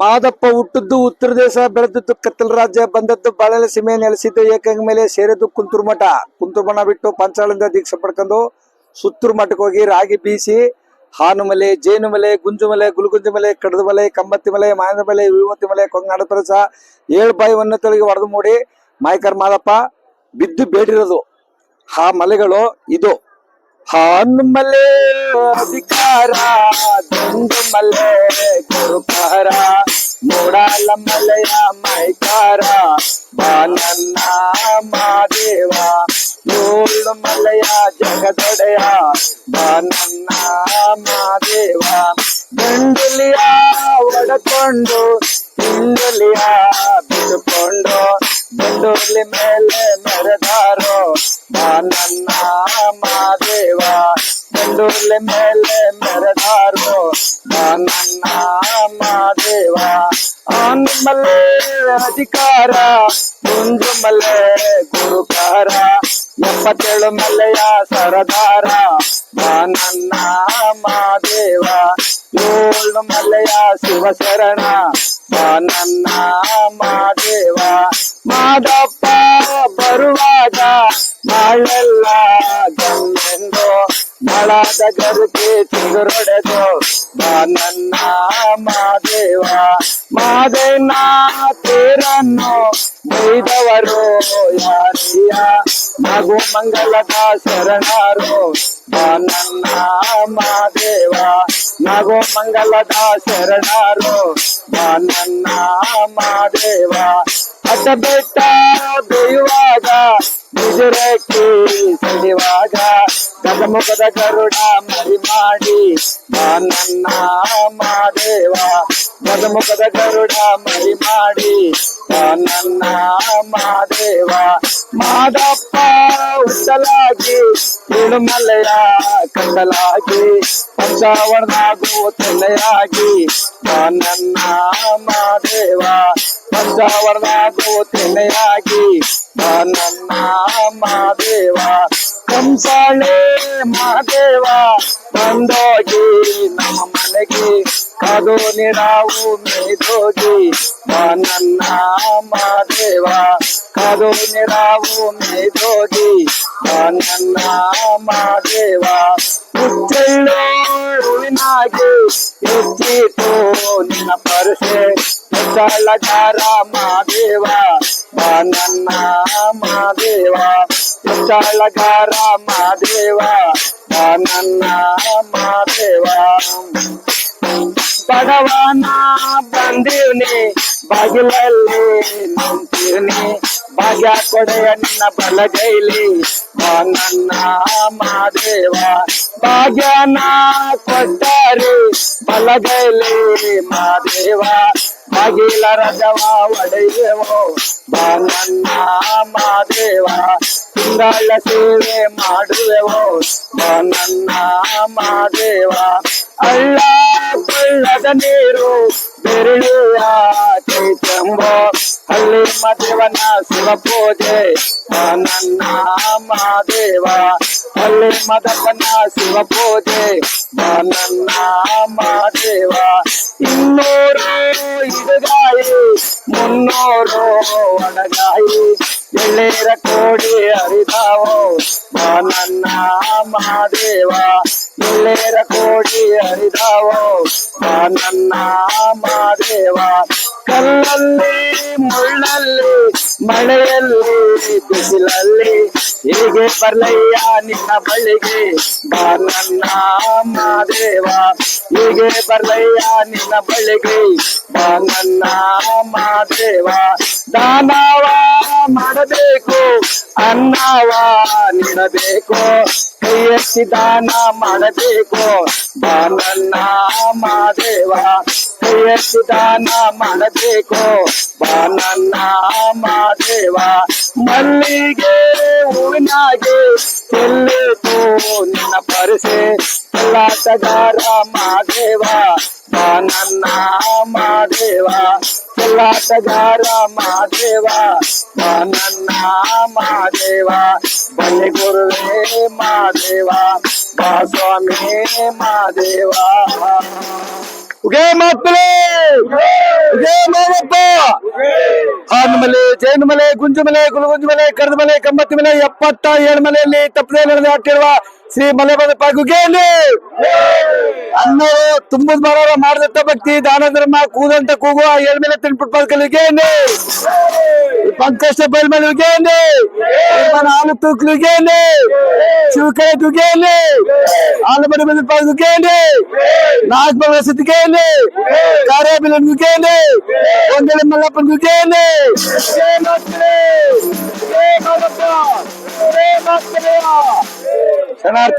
ಮಾದಪ್ಪ ಹುಟ್ಟಿದ್ದು ಉತ್ತರ ದೇಶ, ಬೆಳೆದದ್ದು ಕತ್ತಲ ರಾಜ್ಯ, ಬಂದದ್ದು ಬಾಳೆಲೆ ಸೀಮೆ ನೆಲೆಸಿದ್ದು ಏಕಂಗ ಮೇಲೆ ಸೇರಿದ್ದು ಕುಂತೂರು ಮಠ. ಕುಂತೂರು ಮಠ ಬಿಟ್ಟು ಪಂಚಾಳಿಂದ ದೀಕ್ಷೆ ಪಡ್ಕೊಂಡು ಸುತ್ತೂರು ಮಠಕ್ಕೆ ಹೋಗಿ ರಾಗಿ ಬೀಸಿ, ಹಾನುಮಲೆ, ಜೇನುಮಲೆ ಜೇನು ಮಲೆ ಗುಂಜು ಮಲೆ ಗುಲ್ಗುಂಜು ಮಲೆ ಕಡದ ಮಲೆ ಕಂಬತ್ತಿ ಮಲೆ ಮಾಯನ ಮಲೆ ವಿಭೂತಿ ಮಲೆ ಕೊಂಗಾಡ ಪ್ರಸ ಏಳು ಬಾಯಿ ಒನ್ನ ತೊಳಗೆ ಹೊಡೆದು ಮೂಡಿ, ಮಾಯಕರ್ ಮಾದಪ್ಪ, ಬಿದ್ದು ಬೇಡಿರೋದು. ಆ ಮಲೆಗಳು ಇದು. ಹಾನು ಮಲೆ ಅಧಿಕಾರ ದುಂಡು ಮಲೆ ಗುರುಕಾರ ಮೂಡಾಲ ಮಲೆಯ ಮೈಕಾರ ಬಾಲನ್ನ ಮಾದೇವ ಏಳು ಮಲೆಯ ಜಗದೊಡೆಯ, ಬಾನನ್ನ ಮಾದೇವ. ಗಂಡುಲಿಯ ಒಡಕೊಂಡು ಹಿಂಡುಲಿಯ ಬಿಡುಕೊಂಡು ಗಂಡುಲಿ ಮೇಲೆ ಮೆರೆದಾರೋ, ಬಾನನ್ನ ಗಂಡುಲಿ ಮೇಲೆ ಮೆರೆದಾರೋ ಬಾನನ್ನ ಮಾದೇವ ಆನ್ಮಲೆ ಅಧಿಕಾರ ಗುಂಜು ಮಲೆ ಗುರುಕಾರ ಎಪ್ಪತ್ತೇಳು ಮಲೆಯ ಸರದಾರ ಬಾನನ್ನ ಮಾದೇವ ಏಳು ಮಲೆಯ ಶಿವಶರಣ ಬಾನನ್ನ ಮಾದೇವ ಮಾದಪ್ಪ ಬರುವಾಗ ನಾಳೆಲ್ಲ ಗಮ್ಮೆಂದು ಮಳದ ಗರುಕೆ ಚಿಗುರೊಡೆದು ಬಾನನ್ನ ಮಾದೇವ ಮಾದೇನ ತೇರನ್ನು ಬೈದವರು ಯಾರಿಯ ಮಗು ಮಂಗಲದ ಶರಣರು ಬಾನನ್ನ ಮಾದೇವ ನಗು ಮಂಗಲದ ಶರಣರು ಬಾನನ್ನ ಮಾದೇವ ಅಡ್ಡ ಬೆಟ್ಟ ಬೇಯುವಾಗ ಬಿಜುರಕ್ಕಿ ಸಿಡಿವಾಗ ಗಜಮುಖದ ಗರುಡ ಮರಿ ಮಾಡಿ ಬಾನನ್ನ ಮಾದೇವ ಗಜಮುಖದ ಗರುಡ ಮರಿ ಮಾಡಿ ಬಾನನ್ನ ಮಾದೇವ ಮಾದಪ್ಪ ಉತ್ತಲಾಗಿ ತಿರುಮಲೆಯ ಕಂಡಲಾಗಿ ಪಂಚಾವರ್ಣಾಗು ತೆಲೆಯಾಗಿ ಬಾನನ್ನ ಮಾದೇವ ಪಂಚಾವರ್ಣಾಗು ತೆಲೆಯಾಗಿ ಬಾನನ್ನ ಮಾದೇವ కంసాలే మాదేవా మందోగి నమ మనగి కాదోని రావు మేధోగి మా నన్న మాదేవా కాదోని రావు మేధోగి మా నన్న మాదేవా బుద్ధల్లో రుణాగి యుద్ధితో నిన్న పరుసే చాలా మాదేవా మా నన్న మాదేవా ಮಾದೇವ ಬಾನನ್ನ ಮಾದೇವ ಹೆಚ್ಚಳಗಾರ ಮಾದೇವ ಬಾನನ್ನ ಮಾದೇವ ಬಡವನ ಬಂದೀವ್ನಿ ಬಾಗಿಲಲ್ಲಿ ನಿಂತೀವ್ನಿ ಭಾಗ್ಯ ಕೊಡೆಯ ನಿನ್ನ ಬಲಗೈಲಿ ಬಾ ನನ್ನ ಮಾದೇವ ಭಾಗ್ಯನ ಕೊಟ್ಟಾರಿ ಬಲಗೈಲಿ ಮಾದೇವ ಬಾಗಿಲ ರಜವ ಒಡೆಯುವೋ ಬಾ ನನ್ನ ಮಾದೇವ ತಿಂಗಳ ಸೇವೆ ಮಾಡುವೆವೋ ಬಾ ನನ್ನ ಮಾದೇವ ಅಳ್ಳ ಕೊಳ್ಳದ ನೀರು ಬೆರಳಿಯ ಚೈತಂಬೋ ಅಲ್ಲಿ ಮದೇವನ ಶಿವ ಪೂಜೆ ಬಾ ನನ್ನ ಮಾದೇವ ಅಲ್ಲಿ ಮದಪ್ಪನ ಶಿವ ಪೂಜೆ ಬಾ ನನ್ನ ಮಾದೇವ ಇನ್ನೂರು ಇಡುಗಾಯಿ ఉన్నోరో అడగాయి ఎల్లేర కోడి హరిదావో మా నన్న మహాదేవా ఎల్లేర కోడి హరిదావో మా నన్న మహాదేవా కళ్ళల్లి ముళ్ళల్లి ಮಳೆಯಲ್ಲಿ ಬಿಸಿಲಲ್ಲಿ ಹೀಗೆ ಬರ್ಲಯ್ಯ, ನಿನ್ನ ಬಳಿಗೆ ಬಾ ನನ್ನ ಮಾದೇವ. ಹೀಗೆ ಬರ್ಲಯ್ಯ, ನಿನ್ನ ಬಳಿಗೆ ಬಾ ನನ್ನ ಮಾದೇವ. ದಾನವ ಮಾಡಬೇಕು, ಅನ್ನವ ನೀಡಬೇಕು. ಕೈಯಸಿ ದಾನ ಮಾಡಬೇಕು, ಬಾ ನನ್ನ ಮಾದೇವ. ಕೈ ಎತ್ತಿ ದಾನ ಮಾಡಬೇಕು ಬಾ ನನ್ನ ಮಾದೇವ ಮಲ್ಲಿಗೆ ಹೂವಿನಾಗೆ ಚೆಲ್ಲಿತು ನಿನ್ನ ಪರಿಸೆ ಚೆಲ್ಲಾಟಗಾರ ಮಾದೇವ ಬಾ ನನ್ನ ಮಾದೇವ ಚೆಲ್ಲಾಟಗಾರ ಮಾದೇವ ಬಾ ನನ್ನ ಮಾದೇವ ಬನ್ನಿ ಗುರುವೇ ಮಾದೇವ ಬಾ ಸ್ವಾಮಿ ಮಾದೇವ ಉಗೇ ಮಾತ್ಮಲೆ ಉಗೇ ಮಾರಪ್ಪ ಹಾನುಮಲೆ ಜೈನಮಲೆ ಗುಂಜುಮಲೆ ಗುಲಗುಂಜುಮಲೆ ಕಡದಮಲೆ ಕಂಬತ್ತಿ ಮಲೆ ಎಪ್ಪತ್ತ ಏಳು ಮಲೆಯಲ್ಲಿ ತಪ್ಪದೆ ನಡೆದು ಹಾಕಿರುವ ಶ್ರೀ ಮಲೆಬದಪ್ಪ ಗುಗೇಲಿ ಅನ್ನೋರು ತುಂಬುದ್ ಮಾಡೋರು ಮಾಡಿದಂತ ಭಕ್ತಿ ದಾನ ಧರ್ಮ ಕೂದಂತ ಕೂಗುವ ಏಳ್ಮೇಲೆ पंकज बलमल उगेंगे आलू तुक लुगेंगे चूके दुगेंगे आलू बड़े बड़े पास उगेंगे नाच बड़ा से दुगेंगे कारे बिलन उगेंगे वंदे मल्लापन उगेंगे जय मातरे जय माता जय मातरे शरणार्थी